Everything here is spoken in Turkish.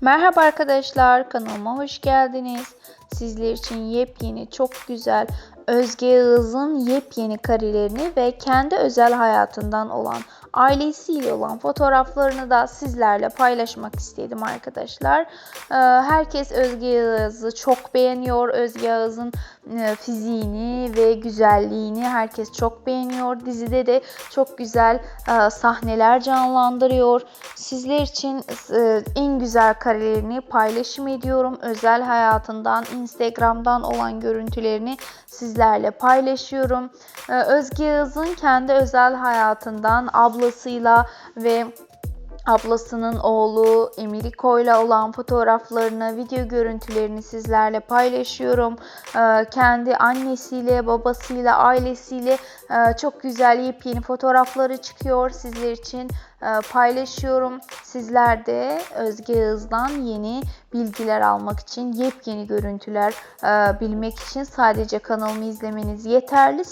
Merhaba arkadaşlar kanalıma hoş geldiniz. Sizler için yepyeni çok güzel Özge Yağız'ın yepyeni karelerini ve kendi özel hayatından olan ailesiyle olan fotoğraflarını da sizlerle paylaşmak istedim arkadaşlar. Ee, Herkes Özge Yağız'ı çok beğeniyor. Özge Yağız'ın e, fiziğini ve güzelliğini herkes çok beğeniyor. Dizide de çok güzel e, sahneler canlandırıyor. Sizler için e, en güzel karelerini paylaşım ediyorum. Özel hayatından, Instagram'dan olan görüntülerini sizlerle paylaşıyorum. Özge Yağız'ın kendi özel hayatından ablasıyla ve ablasının oğlu Emiriko ile olan fotoğraflarını, video görüntülerini sizlerle paylaşıyorum. Ee, kendi annesiyle, babasıyla, ailesiyle e, çok güzel yepyeni fotoğrafları çıkıyor sizler için e, paylaşıyorum. Sizler de Özge Yağız'dan yeni bilgiler almak için, yepyeni görüntüler e, bilmek için sadece kanalımı izlemeniz yeterli.